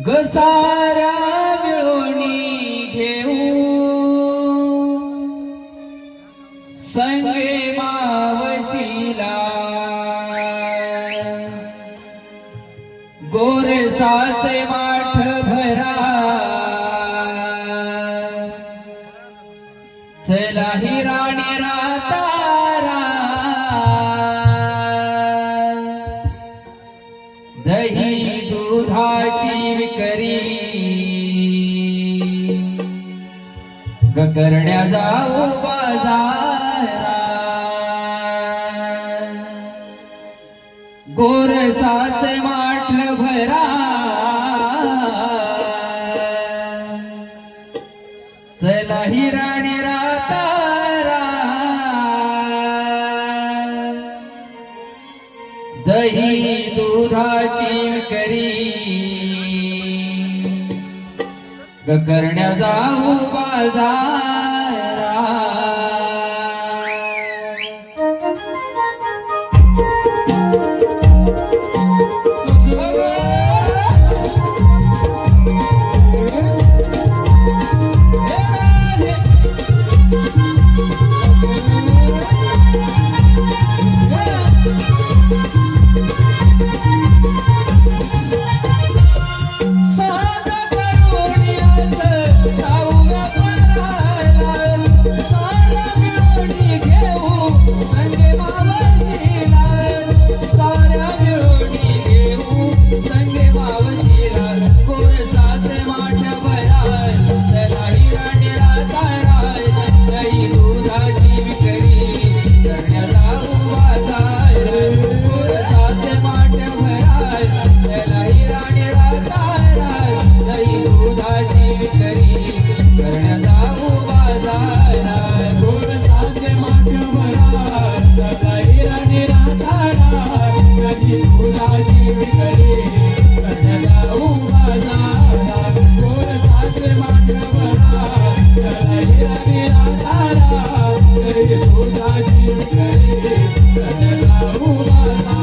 घसारा मिळवणी घेऊ. संगे मावशीला. गोरे साचे मा करण्या जाऊ गोर साचे भरा भैरा. चला हिराणी रातारा. दही दुधाची करी करण्या जाऊ बाजार Oh,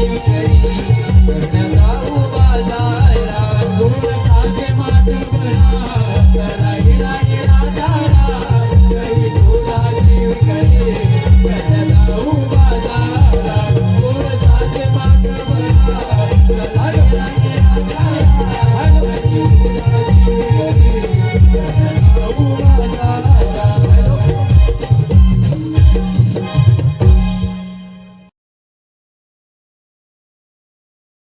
Thank you.